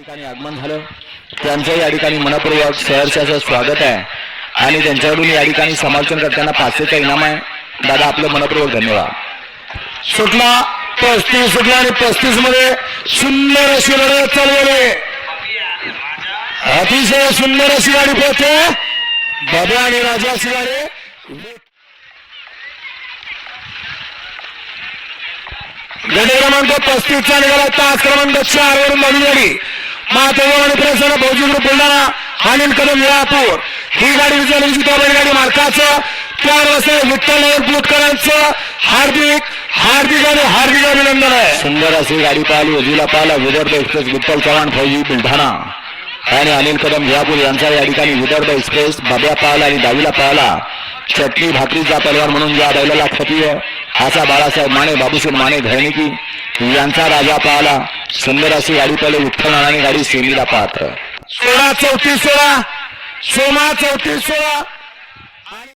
ठिकाणी आगमन झालं. त्यांचं या ठिकाणी मनपूर्वक सहर्षाचं स्वागत आहे. आणि त्यांच्याकडून या ठिकाणी समालोचन करताना पाचशेचा इनाम आहे. दादा आपलं मनपूर्वक धन्यवाद. सुटला पस्तीस सुटला आणि पस्तीसमध्ये सुंदर अशी लढत चालवले अतिशय सुंदर अशी गाडी पळते. बाबा आणि राजा अशी गाडी गट क्रमांक पस्तीसचा निघाला. तास क्रमांक चार वरून नवीन गाडी महादेव आणि प्रसन्न भाऊजी बुलढाणा अनिल कदम विळापूर ही गाडी विजय जिता गाडी मालकाचं चार वाजता विठ्ठल नाईक हार्दिक हार्दिक आणि हार्दिक अभिनंदन आहे. सुंदर अशी गाडी पाहिली उजवीला पाहिला विदर्भ एक्सप्रेस विठ्ठल चव्हाण फौजी बुलढाणा. आणि अनिल कदम घियापूर यांचा या ठिकाणी विदर्भ एक्सप्रेस भाब्या पाहिला आणि दहावीला पाहिला. चटणी भाकरीचा परिवार म्हणून ज्या बैलाला ख्याती आहे. असा बाळासाहेब माने बाबूशेठ माने घरणिकी यांचा राजा पाहिला. सुंदर अशी गाडी पहिले विठ्ठल आणि गाडी सेमीला पाहत सोळा चौतीस सोळा सोमा चौतीस सोळा.